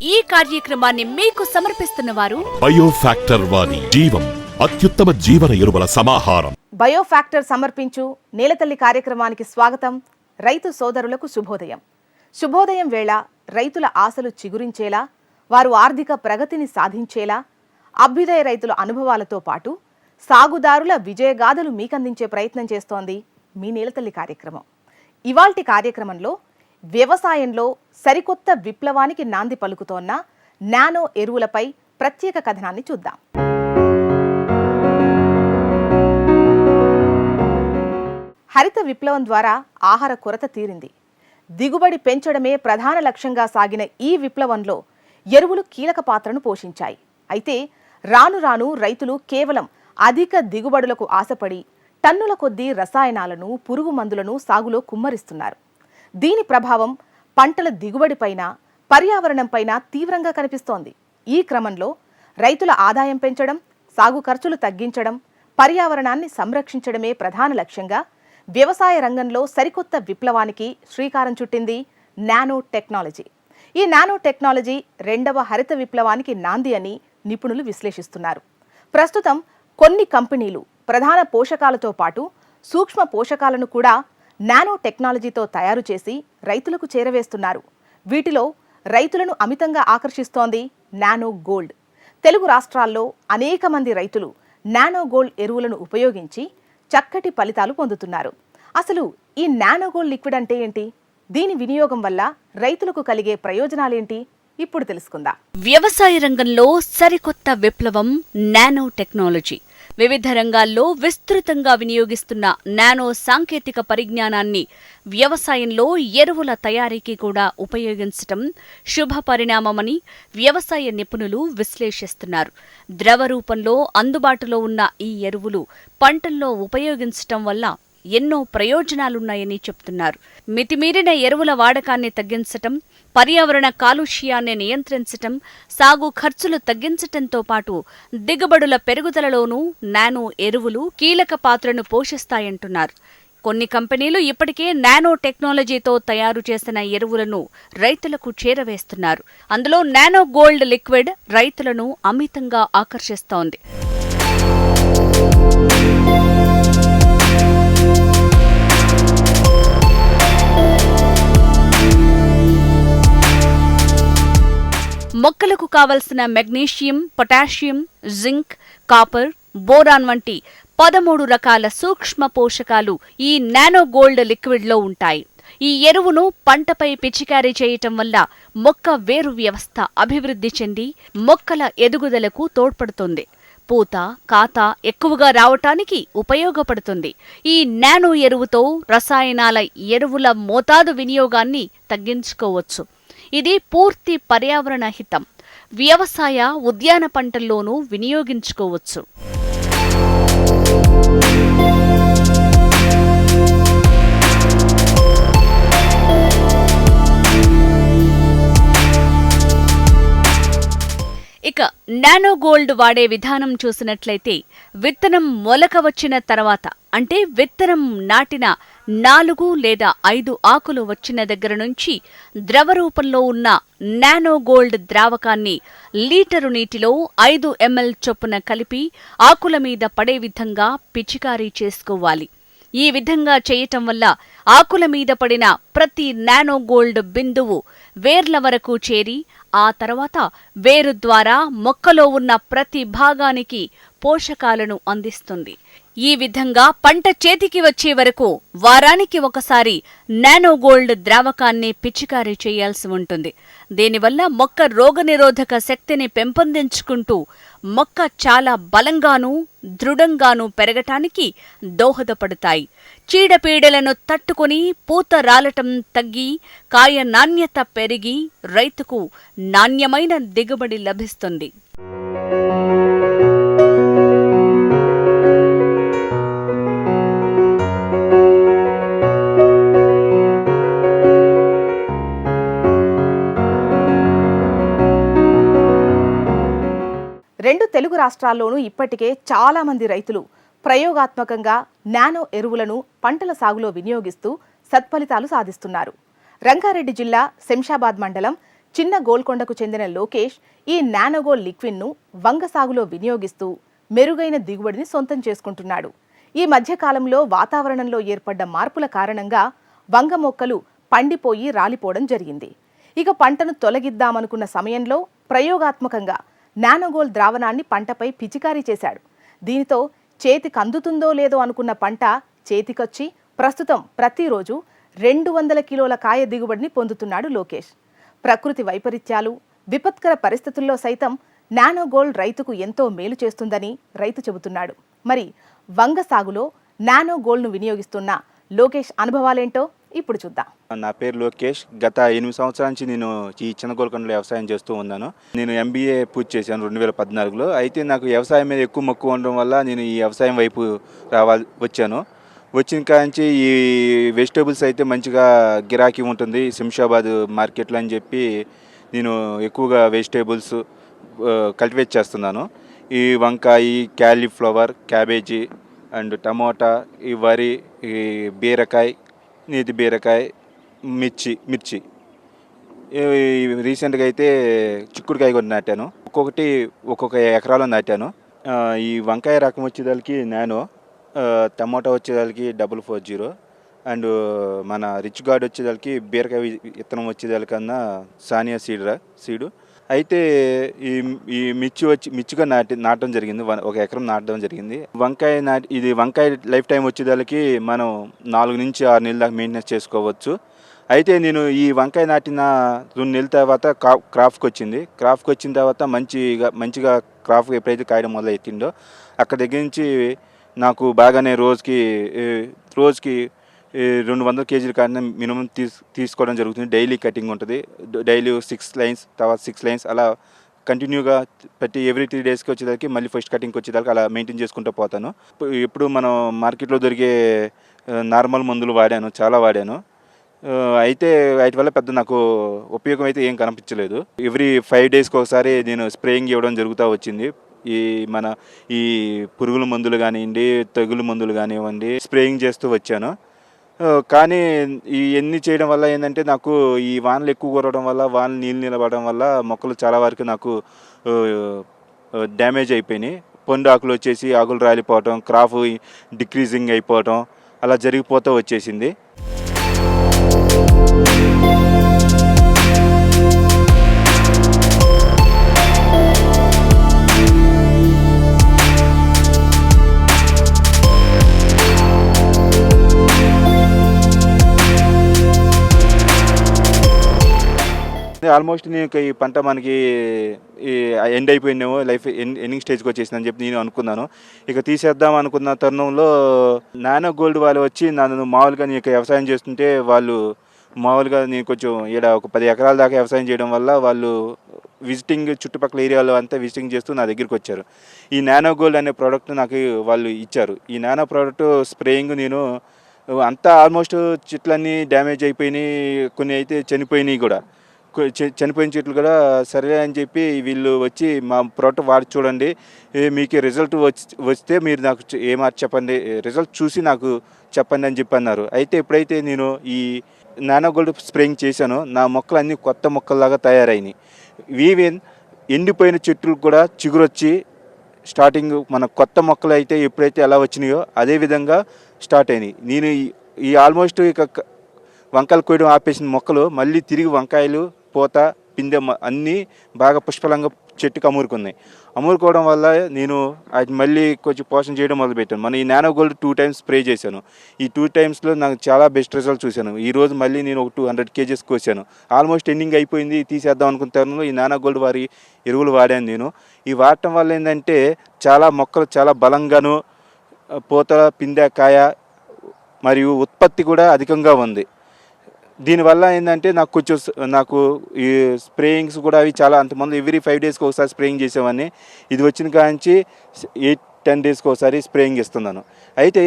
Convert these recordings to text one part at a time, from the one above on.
ఈ కార్యక్రమాన్ని మీకు సమర్పిస్తున్న వారు బయోఫాక్టర్ వారి జీవం అత్యుత్తమ జీవన ఎరువుల సమాహారం. బయోఫ్యాక్టర్ సమర్పించు నేలతల్లి కార్యక్రమానికి స్వాగతం. రైతు సోదరులకు శుభోదయం. శుభోదయం వేళ రైతుల ఆశలు చిగురించేలా వారు ఆర్థిక ప్రగతిని సాధించేలా అభ్యుదయ రైతుల అనుభవాలతో పాటు సాగుదారుల విజయగాథలు మీకందించే ప్రయత్నం చేస్తోంది మీ నేలతల్లి కార్యక్రమం. ఇవాల్టి కార్యక్రమంలో వ్యవసాయంలో సరికొత్త విప్లవానికి నాంది పలుకుతోన్న నానో ఎరువులపై ప్రత్యేక కథనాన్ని చూద్దాం. హరిత విప్లవం ద్వారా ఆహార కొరత తీరింది. దిగుబడి పెంచడమే ప్రధాన లక్ష్యంగా సాగిన ఈ విప్లవంలో ఎరువులు కీలక పాత్రను పోషించాయి. అయితే రాను రాను రైతులు కేవలం అధిక దిగుబడులకు ఆశపడి టన్నుల కొద్దీ రసాయనాలను పురుగు మందులను సాగులో కుమ్మరిస్తున్నారు. దీని ప్రభావం పంటల దిగుబడిపైన పర్యావరణంపైన తీవ్రంగా కనిపిస్తోంది. ఈ క్రమంలో రైతుల ఆదాయం పెంచడం సాగు ఖర్చులు తగ్గించడం పర్యావరణాన్ని సంరక్షించడమే ప్రధాన లక్ష్యంగా వ్యవసాయ రంగంలో సరికొత్త విప్లవానికి శ్రీకారం చుట్టింది నానో టెక్నాలజీ. ఈ నానో టెక్నాలజీ రెండవ హరిత విప్లవానికి నాంది అని నిపుణులు విశ్లేషిస్తున్నారు. ప్రస్తుతం కొన్ని కంపెనీలు ప్రధాన పోషకాలతో పాటు సూక్ష్మ పోషకాలను కూడా నానో టెక్నాలజీతో తయారు చేసి రైతులకు చేరవేస్తున్నారు. వీటిలో రైతులను అమితంగా ఆకర్షిస్తోంది నానో గోల్డ్. తెలుగు రాష్ట్రాల్లో అనేక మంది రైతులు నానో గోల్డ్ ఎరువులను ఉపయోగించి చక్కటి ఫలితాలు పొందుతున్నారు. అసలు ఈ నానో గోల్డ్ లిక్విడ్ అంటే ఏంటి? దీని వినియోగం వల్ల రైతులకు కలిగే ప్రయోజనాలేంటి? ఇప్పుడు తెలుసుకుందాం. వ్యవసాయ రంగంలో సరికొత్త విప్లవం నానో టెక్నాలజీ. వివిధ రంగాల్లో విస్తృతంగా వినియోగిస్తున్న నానో సాంకేతిక పరిజ్ఞానాన్ని వ్యవసాయంలో ఎరువుల తయారీకి కూడా ఉపయోగించటం శుభ పరిణామమని వ్యవసాయ నిపుణులు విశ్లేషిస్తున్నారు. ద్రవ రూపంలో అందుబాటులో ఉన్న ఈ ఎరువులు పంటల్లో ఉపయోగించటం వల్ల ఎన్నో ప్రయోజనాలున్నాయని చెప్తున్నారు. మితిమీరిన ఎరువుల వాడకాన్ని తగ్గించటం పర్యావరణ కాలుష్యాన్ని నియంత్రించటం సాగు ఖర్చులు తగ్గించటంతో పాటు దిగుబడుల పెరుగుదలలోనూ నానో ఎరువులు కీలక పాత్రను పోషిస్తాయంటున్నారు. కొన్ని కంపెనీలు ఇప్పటికే నానో టెక్నాలజీతో తయారు చేసిన ఎరువులను రైతులకు చేరవేస్తున్నారు. అందులో నానో గోల్డ్ లిక్విడ్ రైతులను అమితంగా ఆకర్షిస్తోంది. మొక్కలకు కావలసిన magnesium potassium zinc copper boron వంటి పదమూడు రకాల సూక్ష్మ పోషకాలు ఈ నానో గోల్డ్ లిక్విడ్లో ఉంటాయి. ఈ ఎరువును పంటపై పిచికారీ చేయటం వల్ల మొక్క వేరు వ్యవస్థ అభివృద్ధి చెంది మొక్కల ఎదుగుదలకు తోడ్పడుతుంది. పూత కాత ఎక్కువగా రావటానికి ఉపయోగపడుతుంది. ఈ నానో ఎరువుతో రసాయనాల ఎరువుల మోతాదు వినియోగాన్ని తగ్గించుకోవచ్చు. ఇది పూర్తి పర్యావరణ హితం. వ్యవసాయ ఉద్యాన పంటల్లోనూ వినియోగించుకోవచ్చు. ఇక నానో గోల్డ్ వాడే విధానం చూసినట్లయితే విత్తనం మొలక వచ్చిన తర్వాత అంటే విత్తనం నాటిన నాలుగు లేదా ఐదు ఆకులు వచ్చిన దగ్గర నుంచి ద్రవ రూపంలో ఉన్న నానో గోల్డ్ ద్రావకాన్ని లీటరు నీటిలో ఐదు ఎంఎల్ చొప్పున కలిపి ఆకుల మీద పడే విధంగా పిచికారీ చేసుకోవాలి. ఈ విధంగా చేయటం వల్ల ఆకుల మీద పడిన ప్రతి నానో గోల్డ్ బిందువు వేర్ల వరకు చేరి ఆ తర్వాత వేరు ద్వారా మొక్కలో ఉన్న ప్రతి భాగానికి పోషకాలను అందిస్తుంది. ఈ విధంగా పంట చేతికి వచ్చే వరకు వారానికి ఒకసారి నానోగోల్డ్ ద్రావకాన్ని పిచికారీ చేయాల్సి ఉంటుంది. దీనివల్ల మొక్క రోగనిరోధక శక్తిని పెంపొందించుకుంటూ మొక్క చాలా బలంగానూ దృఢంగానూ పెరగటానికి దోహదపడతాయి. చీడపీడలను తట్టుకొని పూత రాలటం తగ్గి కాయ నాణ్యత పెరిగి రైతుకు నాణ్యమైన దిగుబడి లభిస్తుంది. రెండు తెలుగు రాష్ట్రాల్లోనూ ఇప్పటికే చాలా మంది రైతులు ప్రయోగాత్మకంగా నానో ఎరువులను పంటల సాగులో వినియోగిస్తూ సత్ఫలితాలు సాధిస్తున్నారు. రంగారెడ్డి జిల్లా శంషాబాద్ మండలం చిన్న గోల్కొండకు చెందిన లోకేష్ ఈ నానోగోల్ లిక్విడ్ను వంగ సాగులో వినియోగిస్తూ మెరుగైన దిగుబడిని సొంతం చేసుకుంటున్నాడు. ఈ మధ్యకాలంలో వాతావరణంలో ఏర్పడ్డ మార్పుల కారణంగా వంగ మొక్కలు పండిపోయి రాలిపోవడం జరిగింది. ఇక పంటను తొలగిద్దామనుకున్న సమయంలో ప్రయోగాత్మకంగా నానోగోల్ ద్రావణాన్ని పంటపై పిచికారీ చేశాడు. దీనితో చేతికి అందుతుందో లేదో అనుకున్న పంట చేతికొచ్చి ప్రస్తుతం ప్రతిరోజు రెండు వందల కిలోల కాయ దిగుబడిని పొందుతున్నాడు లోకేష్. ప్రకృతి వైపరీత్యాలు విపత్కర పరిస్థితుల్లో సైతం నానోగోల్ రైతుకు ఎంతో మేలు చేస్తుందని రైతు చెబుతున్నాడు. మరి వంగ సాగులో నానోగోల్డ్ను వినియోగిస్తున్న లోకేష్ అనుభవాలేంటో ఇప్పుడు చూద్దాం. నా పేరు లోకేష్. గత ఎనిమిది సంవత్సరాల నుంచి నేను ఈ చిన్న గోల్కొండలో వ్యవసాయం చేస్తూ ఉన్నాను. నేను ఎంబీఏ పూర్తి చేశాను రెండు వేల పద్నాలుగులో. అయితే నాకు వ్యవసాయం మీద ఎక్కువ మక్కువ ఉండడం వల్ల నేను ఈ వ్యవసాయం వైపు రావాలి వచ్చాను. వచ్చిన కాంచి ఈ వెజిటేబుల్స్ అయితే మంచిగా గిరాకీ ఉంటుంది. శంషాబాద్ మార్కెట్లో అని చెప్పి నేను ఎక్కువగా వెజిటేబుల్స్ కల్టివేట్ చేస్తున్నాను. ఈ వంకాయ క్యాలీఫ్లవర్ క్యాబేజీ అండ్ టమోటా ఈ వరి ఈ బీరకాయ నేతి బీరకాయ మిర్చి మిర్చి. రీసెంట్గా అయితే చిక్కుడుకాయ కూడా నాటాను. ఒక్కొక్కటి ఒక్కొక్క ఎకరాలో నాటాను. ఈ వంకాయ రకం వచ్చేదానికి నానో టమాటా వచ్చేదానికి డబుల్ ఫోర్ జీరో అండ్ మన రిచ్ గార్డ్ వచ్చేదానికి బీరకాయ విత్తనం వచ్చేదానికన్నా సానియా సీడ్ రా సీడు. అయితే ఈ ఈ మిర్చి వచ్చి మిర్చిగా నాటి నాటడం జరిగింది. వన్- ఒక ఎకరం నాటడం జరిగింది. వంకాయ నాటి ఇది వంకాయ లైఫ్ టైం వచ్చేదానికి మనం నాలుగు నుంచి ఆరు నెలల దాకా మెయింటెనెన్స్ చేసుకోవచ్చు. అయితే నేను ఈ వంకాయ నాటిన రెండు నెలల తర్వాత క్రా క్రాఫ్ట్కి వచ్చింది. క్రాఫ్ట్కి వచ్చిన తర్వాత మంచిగా మంచిగా క్రాఫ్ట్ ఎప్పుడైతే కాయడం మొదలు ఎత్తిందో అక్కడ దగ్గర నుంచి నాకు బాగానే రోజుకి రోజుకి రెండు వందల కేజీల కాడిన మినిమం తీసు తీసుకోవడం జరుగుతుంది. డైలీ కటింగ్ ఉంటుంది. డైలీ సిక్స్ లైన్స్ తర్వాత సిక్స్ లైన్స్ అలా కంటిన్యూగా ప్రతి ఎవ్రీ త్రీ డేస్కి వచ్చేదానికి మళ్ళీ ఫస్ట్ కటింగ్కి వచ్చేదానికి అలా మెయింటైన్ చేసుకుంటూ పోతాను. ఇప్పుడు- మనం మార్కెట్లో దొరికే నార్మల్ మందులు వాడాను చాలా వాడాను. అయితే వాటి వల్ల పెద్ద నాకు ఉపయోగం అయితే ఏం కనిపించలేదు. ఎవ్రీ ఫైవ్ డేస్కి ఒకసారి నేను స్ప్రేయింగ్ ఇవ్వడం జరుగుతూ వచ్చింది. ఈ మన ఈ పురుగుల మందులు కానివ్వండి తెగులు మందులు కానివ్వండి స్ప్రేయింగ్ చేస్తూ వచ్చాను. కానీ ఈ ఎన్ని చేయడం వల్ల ఏంటంటే నాకు ఈ వానలు ఎక్కువ కురవడం వల్ల వానలు నీళ్ళు నిలబడడం వల్ల మొక్కలు చాలా వరకు నాకు డ్యామేజ్ అయిపోయినాయి. పండు ఆకులు వచ్చేసి ఆకులు రాలిపోవటం క్రాప్ డిక్రీజింగ్ అయిపోవటం అలా జరిగిపోతూ వచ్చేసింది. ఆల్మోస్ట్ నేను ఈ పంట మనకి ఈ ఎండ్ అయిపోయినాము లైఫ్ ఎండింగ్ స్టేజ్కి వచ్చేసిందని చెప్పి నేను అనుకున్నాను. ఇక తీసేద్దాం అనుకున్న తరుణంలో నానో గోల్డ్ వాళ్ళు వచ్చి నన్ను మామూలుగా నేను వ్యవసాయం చేస్తుంటే వాళ్ళు మామూలుగా నేను కొంచెం ఈడ ఒక పది ఎకరాల దాకా వ్యవసాయం చేయడం వల్ల వాళ్ళు విజిటింగ్ చుట్టుపక్కల ఏరియాలో అంతా విజిటింగ్ చేస్తూ నా దగ్గరికి వచ్చారు. ఈ నానో గోల్డ్ అనే ప్రోడక్ట్ నాకు వాళ్ళు ఇచ్చారు. ఈ నానో ప్రోడక్ట్ స్ప్రేయింగ్ నేను అంతా ఆల్మోస్ట్ చెట్లన్నీ డ్యామేజ్ అయిపోయినాయి కొన్ని అయితే చనిపోయినాయి కూడా. చనిపోయిన చెట్లు కూడా సరే అని చెప్పి వీళ్ళు వచ్చి మా ప్రోడక్ట్ వాడి చూడండి. మీకు రిజల్ట్ వచ్చి వస్తే మీరు నాకు చె- ఏ చెప్పండి రిజల్ట్ చూసి నాకు చెప్పండి అని చెప్పి అన్నారు. అయితే ఎప్పుడైతే నేను ఈ నానో గోల్డ్ స్ప్రేయింగ్ చేశాను నా మొక్కలు అన్నీ కొత్త మొక్కల్లాగా తయారైనాయి. ఈవెన్ ఎండిపోయిన చెట్లు కూడా చిగురొచ్చి స్టార్టింగ్ మన కొత్త మొక్కలు అయితే ఎప్పుడైతే ఎలా వచ్చినాయో అదే విధంగా స్టార్ట్ అయినాయి. నేను ఈ- ఆల్మోస్ట్ ఇక వంకాయలు కోయడం ఆపేసిన మొక్కలు మళ్ళీ తిరిగి వంకాయలు పూత పిందె అన్నీ బాగా పుష్పలంగా చెట్టుకు అమూరుకున్నాయి. అమూరుకోవడం వల్ల నేను అది మళ్ళీ కొంచెం పోషణ చేయడం మొదలుపెట్టాను. మన ఈ nano gold two times spray చేశాను. ఈ టూ టైమ్స్లో నాకు చాలా బెస్ట్ రిజల్ట్ చూశాను. ఈ రోజు మళ్ళీ నేను ఒక టూ హండ్రెడ్ కేజెస్ కోసాను. ఆల్మోస్ట్ ఎండింగ్ అయిపోయింది తీసేద్దాం అనుకున్న తరుణంలో ఈ నానో గోల్డ్ వారి ఎరువులు వాడాను నేను. ఈ వాడటం వల్ల ఏంటంటే చాలా మొక్కలు చాలా బలంగాను పూత పిందె కాయ మరియు ఉత్పత్తి కూడా అధికంగా ఉంది. దీనివల్ల ఏంటంటే నాకు కొంచెం నాకు ఈ స్ప్రేయింగ్స్ కూడా అవి చాలా అంతమంది ఎవ్రీ ఫైవ్ డేస్కి ఒకసారి స్ప్రేయింగ్ చేసేవాడిని. ఇది వచ్చిన కాంచి ఎయిట్ టెన్ డేస్కి ఒకసారి స్ప్రేయింగ్ ఇస్తున్నాను అయితే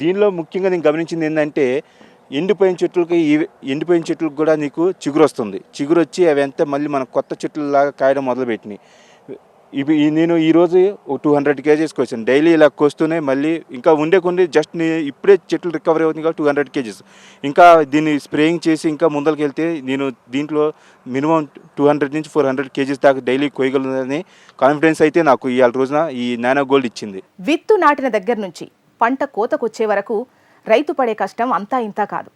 దీనిలో ముఖ్యంగా నేను గమనించింది ఏంటంటే ఎండిపోయిన చెట్లకి ఈ ఎండిపోయిన చెట్లకు కూడా నీకు చిగురు వస్తుంది చిగురు వచ్చి అవి అంతా మళ్ళీ మన కొత్త చెట్లలాగా కాయడం మొదలుపెట్టినాయి. ఇవి ఈ- నేను ఈరోజు టూ హండ్రెడ్ కేజీస్కి వచ్చాను డైలీ ఇలా కోస్తూనే మళ్ళీ ఇంకా ఉండే కొన్ని జస్ట్ ఇప్పుడే చెట్లు రికవరీ అవుతుంది కాబట్టి టూ హండ్రెడ్ కేజెస్. ఇంకా దీన్ని స్ప్రేయింగ్ చేసి ఇంకా ముందరికి వెళ్తే నేను దీంట్లో మినిమం టూ హండ్రెడ్ నుంచి ఫోర్ హండ్రెడ్ కేజీస్ దాకా డైలీ కోయగలనని కాన్ఫిడెన్స్ అయితే నాకు ఇవాళ రోజున ఈ నానో గోల్డ్ ఇచ్చింది. విత్తు నాటిన దగ్గర నుంచి పంట కోతకొచ్చే వరకు రైతు పడే కష్టం అంతా ఇంతా కాదు.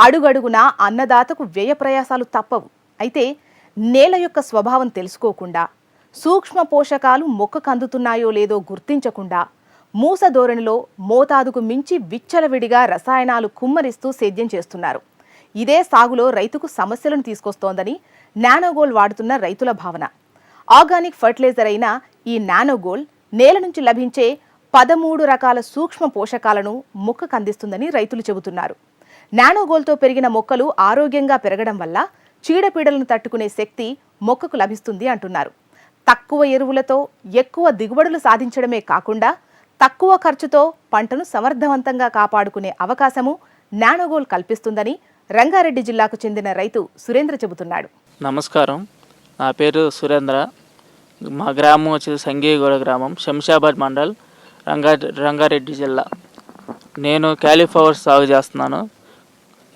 అడుగడుగునా అన్నదాతకు వ్యయ ప్రయాసాలు తప్పవు. అయితే నేల యొక్క స్వభావం తెలుసుకోకుండా సూక్ష్మ పోషకాలు మొక్కకు అందుతున్నాయో లేదో గుర్తించకుండా మూస ధోరణిలో మోతాదుకు మించి విచ్చలవిడిగా రసాయనాలు కుమ్మరిస్తూ సేద్యం చేస్తున్నారు. ఇదే సాగులో రైతుకు సమస్యలను తీసుకొస్తోందని నానోగోల్ వాడుతున్న రైతుల భావన. ఆర్గానిక్ ఫర్టిలైజర్ అయిన ఈ నానోగోల్ నేల నుంచి లభించే పదమూడు రకాల సూక్ష్మ పోషకాలను మొక్కకు అందిస్తుందని రైతులు చెబుతున్నారు. నానోగోల్తో పెరిగిన మొక్కలు ఆరోగ్యంగా పెరగడం వల్ల చీడపీడలను తట్టుకునే శక్తి మొక్కకు లభిస్తుంది అంటున్నారు. తక్కువ ఎరువులతో ఎక్కువ దిగుబడులు సాధించడమే కాకుండా తక్కువ ఖర్చుతో పంటను సమర్థవంతంగా కాపాడుకునే అవకాశము నానోగోల్ కల్పిస్తుందని రంగారెడ్డి జిల్లాకు చెందిన రైతు సురేంద్ర చెబుతున్నాడు. నమస్కారం. నా పేరు సురేంద్ర. మా గ్రామం వచ్చేసి సంగీగూడ గ్రామం శంషాబాద్ మండల్ రంగా రంగారెడ్డి జిల్లా. నేను క్యాలీఫ్లవర్ సాగు చేస్తున్నాను.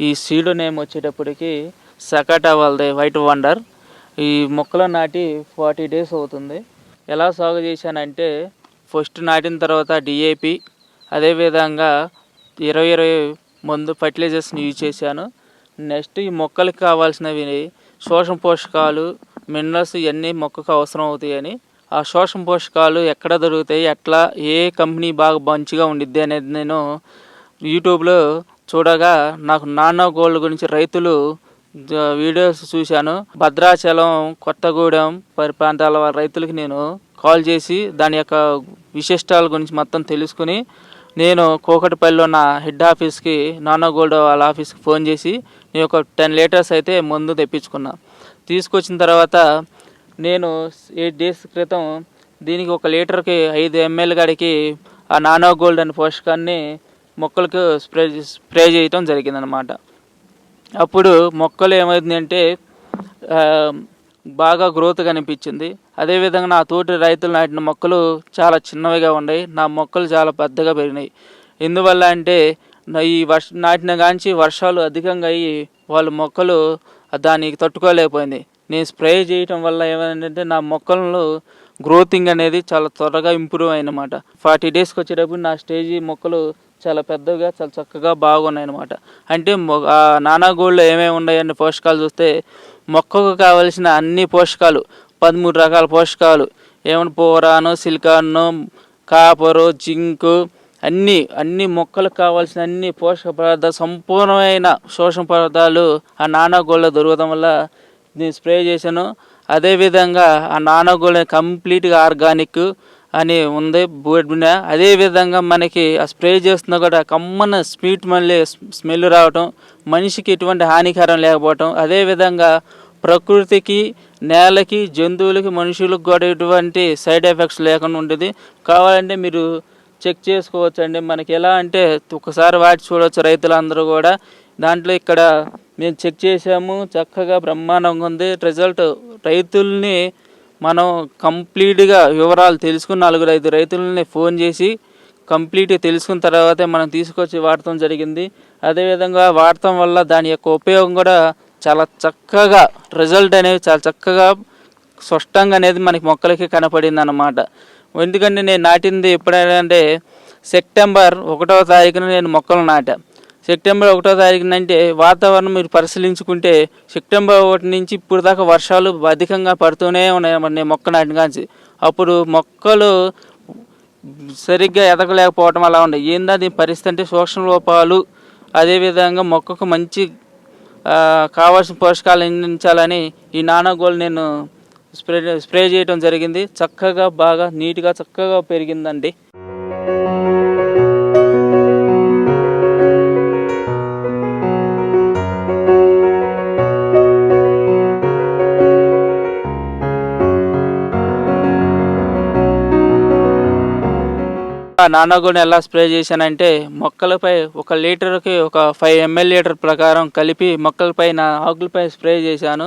ఈ సీడు నేమ్ వచ్చేటప్పటికి సకాటా వాళ్ళది వైట్ వండర్. ఈ మొక్కలు నాటి ఫార్టీ డేస్ అవుతుంది. ఎలా సాగు చేశానంటే ఫస్ట్ నాటిన తర్వాత డిఏపి అదేవిధంగా ఇరవై ఇరవై మందు ఫర్టిలైజర్స్ని యూజ్ చేశాను. నెక్స్ట్ ఈ మొక్కలకు కావాల్సినవి సూక్ష్మ పోషకాలు మినరల్స్ ఇవన్నీ మొక్కకు అవసరం అవుతాయని. ఆ సూక్ష్మ పోషకాలు ఎక్కడ దొరుకుతాయి ఎట్లా ఏ కంపెనీ బాగా మంచిగా ఉండిద్ది అనేది నేను యూట్యూబ్లో చూడగా నాకు నానో గోల్డ్ గురించి రైతులు వీడియోస్ చూశాను. భద్రాచలం కొత్తగూడెం పరి ప్రాంతాల వారి నేను కాల్ చేసి దాని యొక్క విశిష్టాల గురించి మొత్తం తెలుసుకుని నేను కోకటిపల్లిలో ఉన్న హెడ్ ఆఫీస్కి నానో గోల్డ్ వాళ్ళ ఆఫీస్కి ఫోన్ చేసి నేను ఒక టెన్ లీటర్స్ అయితే మందు తెప్పించుకున్నా. తీసుకొచ్చిన తర్వాత నేను ఎయిట్ డేస్ క్రితం దీనికి ఒక లీటర్కి ఐదు ఎంఎల్ గడికి ఆ నానో గోల్డ్ అనే పోషకాన్ని మొక్కలకు స్ప్రే స్ప్రే చేయటం జరిగిందనమాట అప్పుడు మొక్కలు ఏమైందంటే అంటే బాగా గ్రోత్ కనిపించింది. అదేవిధంగా నా తోటి రైతులు నాటిన మొక్కలు చాలా చిన్నవిగా ఉన్నాయి. నా మొక్కలు చాలా పెద్దగా పెరిగినాయి. ఎందువల్ల అంటే ఈ వర్ష నాటిన కాంచి వర్షాలు అధికంగా అయ్యి వాళ్ళ మొక్కలు దానికి తట్టుకోలేకపోయింది. నేను స్ప్రే చేయటం వల్ల ఏమైందంటే నా మొక్కలను గ్రోతింగ్ అనేది చాలా త్వరగా ఇంప్రూవ్ అయిందన్నమాట. ఫార్టీ డేస్కి వచ్చేటప్పుడు నా స్టేజీ మొక్కలు చాలా పెద్దగా చాలా చక్కగా బాగున్నాయి అనమాట అంటే మొ- ఆ నానా గోల్డ్లో ఏమేమి ఉన్నాయని పోషకాలు చూస్తే మొక్కకు కావలసిన అన్ని పోషకాలు పదమూడు రకాల పోషకాలు ఏమైనా పోరాను సిలికాను కాపరు జింకు అన్ని అన్ని మొక్కలకు కావాల్సిన అన్ని పోషక పదార్థాలు సంపూర్ణమైన శోషణ పదార్థాలు ఆ నానా దొరకడం వల్ల నేను స్ప్రే చేశాను. అదేవిధంగా ఆ నానా కంప్లీట్గా ఆర్గానిక్ అని ఉంది. బోర్డు మీద అదేవిధంగా మనకి ఆ స్ప్రే చేస్తున్నా కూడా కమ్మన స్వీట్ మళ్ళీ స్మెల్ రావటం మనిషికి ఎటువంటి హానికరం లేకపోవటం అదేవిధంగా ప్రకృతికి నేలకి జంతువులకి మనుషులకు కూడా ఎటువంటి సైడ్ ఎఫెక్ట్స్ లేకుండా ఉంటుంది. కావాలంటే మీరు చెక్ చేసుకోవచ్చు అండి మనకి ఎలా అంటే ఒకసారి వాటి చూడవచ్చు రైతులందరూ కూడా. దాంట్లో ఇక్కడ మేము చెక్ చేసాము చక్కగా బ్రహ్మాండంగా ఉంది. రిజల్ట్ రైతుల్ని మనం కంప్లీట్గా వివరాలు తెలుసుకుని నలుగురు ఐదు రైతులని ఫోన్ చేసి కంప్లీట్గా తెలుసుకున్న తర్వాతే మనం తీసుకొచ్చి వాడటం జరిగింది. అదేవిధంగా వాడటం వల్ల దాని యొక్క ఉపయోగం కూడా చాలా చక్కగా రిజల్ట్ అనేది చాలా చక్కగా స్పష్టంగా అనేది మనకి మొక్కలకి కనపడింది అన్నమాట ఎందుకంటే నేను నాటింది ఎప్పుడైనా అంటే సెప్టెంబర్ ఒకటవ తారీఖున నేను మొక్కలు నాటా. సెప్టెంబర్ ఒకటో తారీఖున అంటే వాతావరణం మీరు పరిశీలించుకుంటే సెప్టెంబర్ ఒకటి నుంచి ఇప్పుడు దాకా వర్షాలు అధికంగా పడుతూనే ఉన్నాయి మొక్క నాటికాంచి అప్పుడు మొక్కలు సరిగ్గా ఎదగలేకపోవడం అలా ఉండే ఏందా దీని పరిస్థితి అంటే సూక్ష్మ లోపాలు అదేవిధంగా మొక్కకు మంచి కావాల్సిన పోషకాలు అందించాలని ఈ నానోగోల్ నేను స్ప్రే స్ప్రే చేయడం జరిగింది. చక్కగా బాగా నీట్గా చక్కగా పెరిగిందండి. ఆ ఎలా స్ప్రే చేశానంటే మొక్కలపై ఒక లీటర్కి ఒక ఫైవ్ ఎంఎల్ లీటర్ ప్రకారం కలిపి మొక్కలపైన ఆకులపై స్ప్రే చేశాను.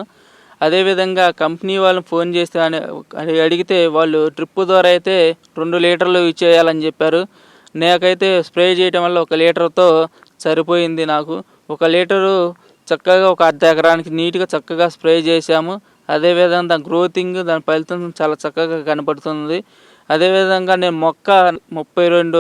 అదేవిధంగా కంపెనీ వాళ్ళని ఫోన్ చేస్తే అని అని అడిగితే వాళ్ళు డ్రిప్ ద్వారా అయితే రెండు లీటర్లు ఇచ్చేయాలని చెప్పారు. నాకైతే స్ప్రే చేయడం వల్ల ఒక లీటర్తో సరిపోయింది నాకు. ఒక లీటరు చక్కగా ఒక అర్ధ ఎకరానికి నీట్గా చక్కగా స్ప్రే చేశాము. అదేవిధంగా దాని గ్రోతింగ్ దాని ఫలితం చాలా చక్కగా కనపడుతుంది. అదేవిధంగా నేను మొక్క ముప్పై రెండు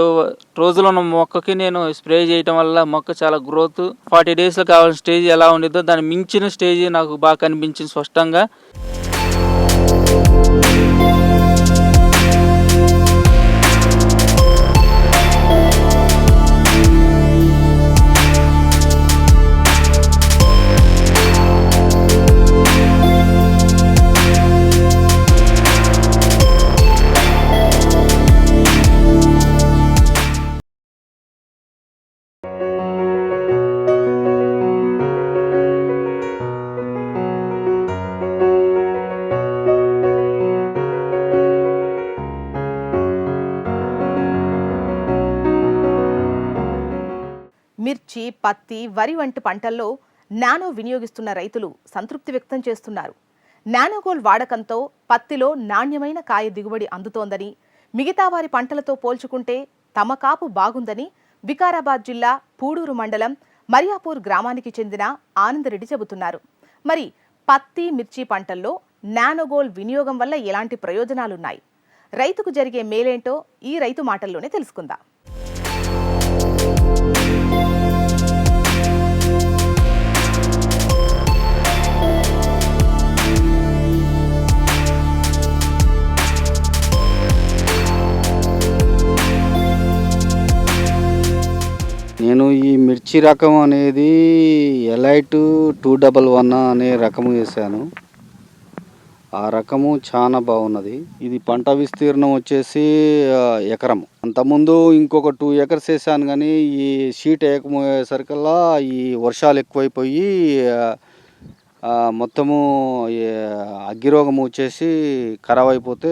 రోజులు ఉన్న మొక్కకి నేను స్ప్రే చేయటం వల్ల మొక్క చాలా గ్రోత్. ఫార్టీ డేస్లో కావాల్సిన స్టేజ్ ఎలా ఉండిద్దో దాన్ని మించిన స్టేజ్ నాకు బాగా కనిపించింది స్పష్టంగా. పత్తి వరి వంటి పంటల్లో నానో వినియోగిస్తున్న రైతులు సంతృప్తి వ్యక్తం చేస్తున్నారు. నానోగోల్ వాడకంతో పత్తిలో నాణ్యమైన కాయ దిగుబడి అందుతోందని మిగతా వారి పంటలతో పోల్చుకుంటే తమ కాపు బాగుందని వికారాబాద్ జిల్లా పూడూరు మండలం మరియాపూర్ గ్రామానికి చెందిన ఆనందరెడ్డి చెబుతున్నారు. మరి పత్తి మిర్చి పంటల్లో నానోగోల్ వినియోగం వల్ల ఎలాంటి ప్రయోజనాలున్నాయి? రైతుకు జరిగే మేలేంటో ఈ రైతు మాటల్లోనే తెలుసుకుందాం. నేను ఈ మిర్చి రకం అనేది ఎలైట్ టూ డబల్ వన్ అనే రకము వేసాను. ఆ రకము చాలా బాగున్నది. ఇది పంట విస్తీర్ణం వచ్చేసి ఎకరము. ఎకరం అంతకుముందు ఇంకొక టూ ఎకర్స్ వేసాను కానీ ఈ షీట్ వేయకపోయేసరికల్లా ఈ వర్షాలు ఎక్కువైపోయి మొత్తము ఈ అగ్గిరోగం వచ్చేసి ఖరాబ్ అయిపోతే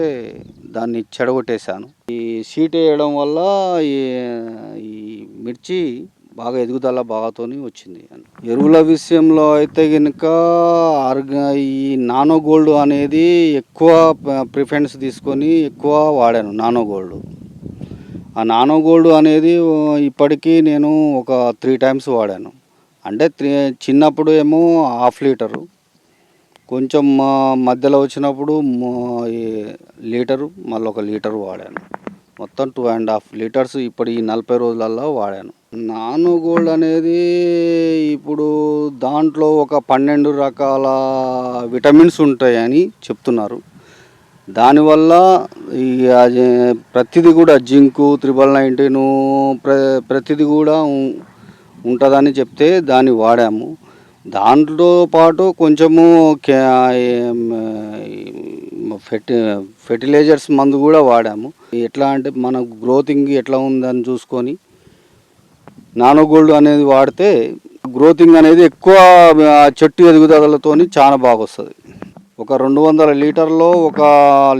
దాన్ని చెడగొట్టేశాను. ఈ సీట్ వేయడం వల్ల ఈ ఈ మిర్చి బాగా ఎదుగుదల బాగాతోని వచ్చింది. ఎరువుల విషయంలో అయితే కనుక ఆర్గా ఈ నానో గోల్డ్ అనేది ఎక్కువ ప్రిఫరెన్స్ తీసుకొని ఎక్కువ వాడాను నానో గోల్డ్. ఆ నానో గోల్డ్ అనేది ఇప్పటికీ నేను ఒక త్రీ టైమ్స్ వాడాను. అంటే త్రీ చిన్నప్పుడు ఏమో హాఫ్ లీటరు. కొంచెం మధ్యలో వచ్చినప్పుడు లీటరు మళ్ళీ ఒక లీటరు వాడాను. మొత్తం టూ అండ్ హాఫ్ లీటర్స్ ఇప్పుడు ఈ నలభై రోజులలో వాడాను. నాను గోల్డ్ అనేది ఇప్పుడు దాంట్లో ఒక పన్నెండు రకాల విటమిన్స్ ఉంటాయని చెప్తున్నారు. దానివల్ల ఈ అది ప్రతిదీ కూడా జింకు త్రిబల్ నైన్టీను ప్ర ప్రతిదీ కూడా ఉంటుందని చెప్తే దాన్ని వాడాము. దాంట్లో పాటు కొంచెము ఫెర్టి ఫెర్టిలైజర్స్ మందు కూడా వాడాము. ఎట్లా అంటే మన గ్రోతింగ్ ఎట్లా ఉందని చూసుకొని నానో గోల్డ్ అనేది వాడితే గ్రోతింగ్ అనేది ఎక్కువ చెట్టు ఎదుగుదలతోని చాలా బాగా వస్తుంది ఒక రెండు వందల లీటర్లో ఒక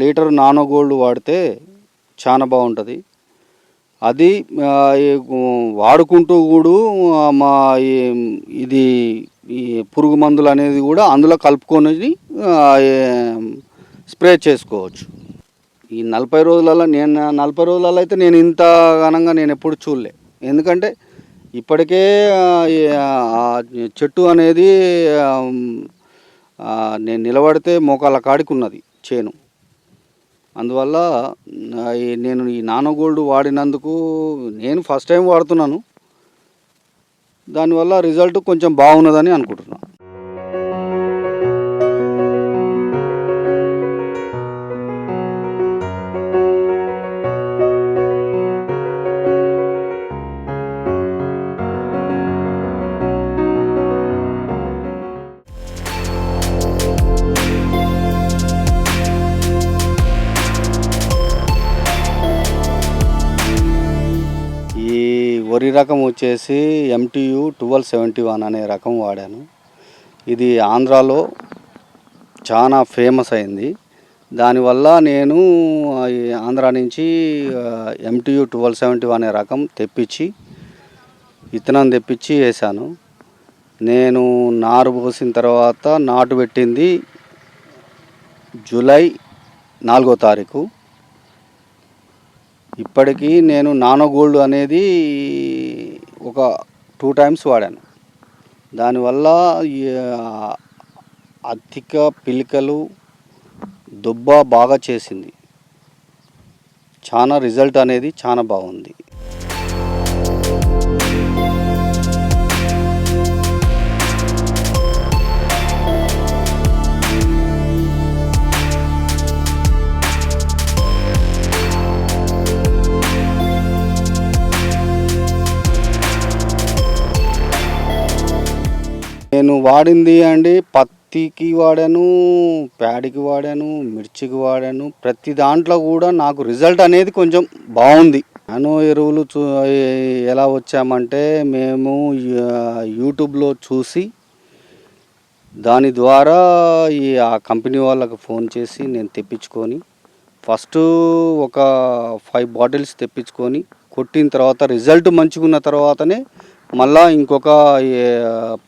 లీటర్ నానో గోల్డ్ వాడితే చాలా బాగుంటుంది. అది వాడుకుంటూ కూడా మా ఈ- ఇది ఈ పురుగు మందులు అనేది కూడా అందులో కలుపుకొని స్ప్రే చేసుకోవచ్చు. ఈ నలభై రోజులలో నేను నలభై రోజులలో అయితే నేను ఇంత ఘనంగా నేను ఎప్పుడు చూడలే. ఎందుకంటే ఇప్పటికే చెట్టు అనేది నేను నిలబడితే మోకాళ్ళ కాడికి ఉన్నది చేను. అందువల్ల ఈ నేను ఈ నానో గోల్డ్ వాడినందుకు నేను ఫస్ట్ టైం వాడుతున్నాను. దానివల్ల రిజల్ట్ కొంచెం బాగున్నదని అనుకుంటున్నాను వచ్చేసి ఎంటీయు ట్వెల్వ్ సెవెంటీ వన్ అనే రకం వాడాను. ఇది ఆంధ్రాలో చాలా ఫేమస్ అయింది. దానివల్ల నేను ఆంధ్రా ఆంధ్ర నుంచి ఎంటీయు ట్వెల్వ్ సెవెంటీ వన్ అనే రకం తెప్పించి విత్తనం తెప్పించి వేసాను. నేను నారు పోసిన తర్వాత నాటు పెట్టింది జూలై నాలుగో తారీఖు. ఇప్పటికీ నేను నానో గోల్డ్ అనేది ఒక టూ టైమ్స్ వాడాను. దానివల్ల ఈ, అధిక పిలికలు దుబ్బ బాగా చేసింది. చాలా రిజల్ట్ అనేది చాలా బాగుంది. నేను వాడింది అండి పత్తికి వాడాను ప్యాడికి వాడాను మిర్చికి వాడాను. ప్రతి దాంట్లో కూడా నాకు రిజల్ట్ అనేది కొంచెం బాగుంది. నానో ఎరువులు చూ ఎలా వచ్చామంటే మేము యూట్యూబ్లో చూసి దాని ద్వారా ఈ ఆ కంపెనీ వాళ్ళకి ఫోన్ చేసి నేను తెప్పించుకొని ఫస్ట్ ఒక ఫైవ్ బాటిల్స్ తెప్పించుకొని కొట్టిన తర్వాత రిజల్ట్ మంచిగున్న తర్వాతనే మళ్ళా ఇంకొక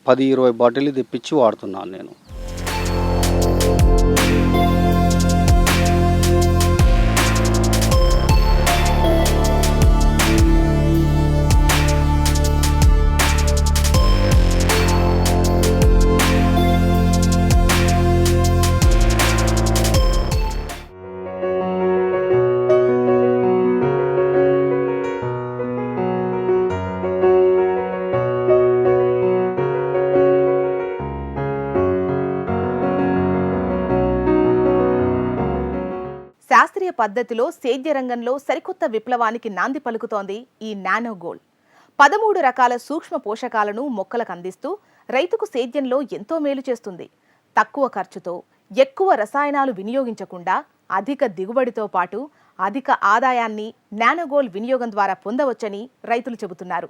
పది ఇరవై బాటిల్ తెప్పించి వాడుతున్నాను నేను. పద్ధతిలో సేద్య రంగంలో సరికొత్త విప్లవానికి నాంది పలుకుతోంది ఈ నానో గోల్డ్. పదమూడు రకాల సూక్ష్మ పోషకాలను మొక్కలకు అందిస్తూ రైతుకు సేద్యంలో ఎంతో మేలు చేస్తుంది. తక్కువ ఖర్చుతో ఎక్కువ రసాయనాలు వినియోగించకుండా అధిక దిగుబడితో పాటు అధిక ఆదాయాన్ని నానోగోల్ వినియోగం ద్వారా పొందవచ్చని రైతులు చెబుతున్నారు.